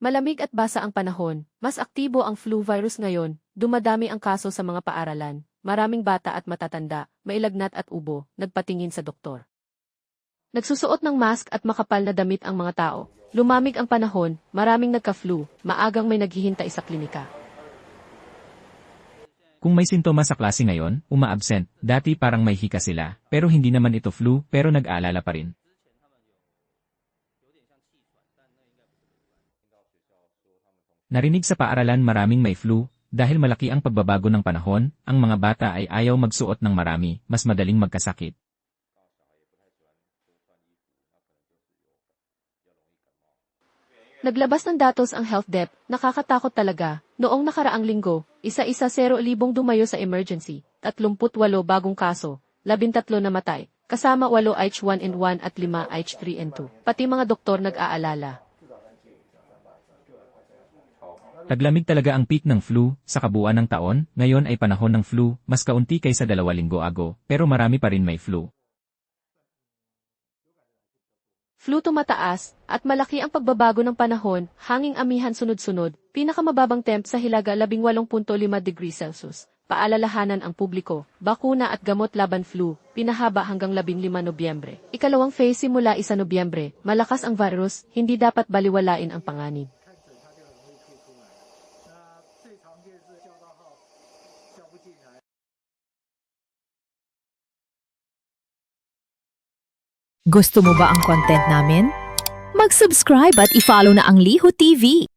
Malamig at basa ang panahon, mas aktibo ang flu virus ngayon, dumadami ang kaso sa mga paaralan, maraming bata at matatanda, mailagnat at ubo, nagpatingin sa doktor. Nagsusuot ng mask at makapal na damit ang mga tao. Lumamig ang panahon, maraming nagka-flu, maagang may naghihintay sa klinika. Kung may sintomas sa klase ngayon, uma-absent. Dati parang may hika sila, pero hindi naman ito flu, pero nag-aalala pa rin. Narinig sa paaralan maraming may flu, dahil malaki ang pagbabago ng panahon, ang mga bata ay ayaw magsuot ng marami, mas madaling magkasakit. Naglabas ng datos ang Health Dep, nakakatakot talaga. Noong nakaraang linggo, isa-isa 0 libong dumayo sa emergency, 38 bagong kaso, 13 namatay, kasama 8 H1N1 at 5 H3N2. Pati mga doktor nag-aalala. Taglamig talaga ang peak ng flu, sa kabuuan ng taon, ngayon ay panahon ng flu, mas kaunti kaysa dalawa linggo ago, pero marami pa rin may flu. Flu tumataas, at malaki ang pagbabago ng panahon, hanging amihan sunod-sunod, pinakamababang temp sa Hilaga 18.5 degrees Celsius. Paalalahanan ang publiko, bakuna at gamot laban flu, pinahaba hanggang 15 Nobyembre. Ikalawang phase simula 1 Nobyembre, malakas ang virus, hindi dapat baliwalain ang panganib. 最常见是叫到号叫不进来。 Gusto mo ba ang content namin? Mag-subscribe at i-follow na ang Liho TV.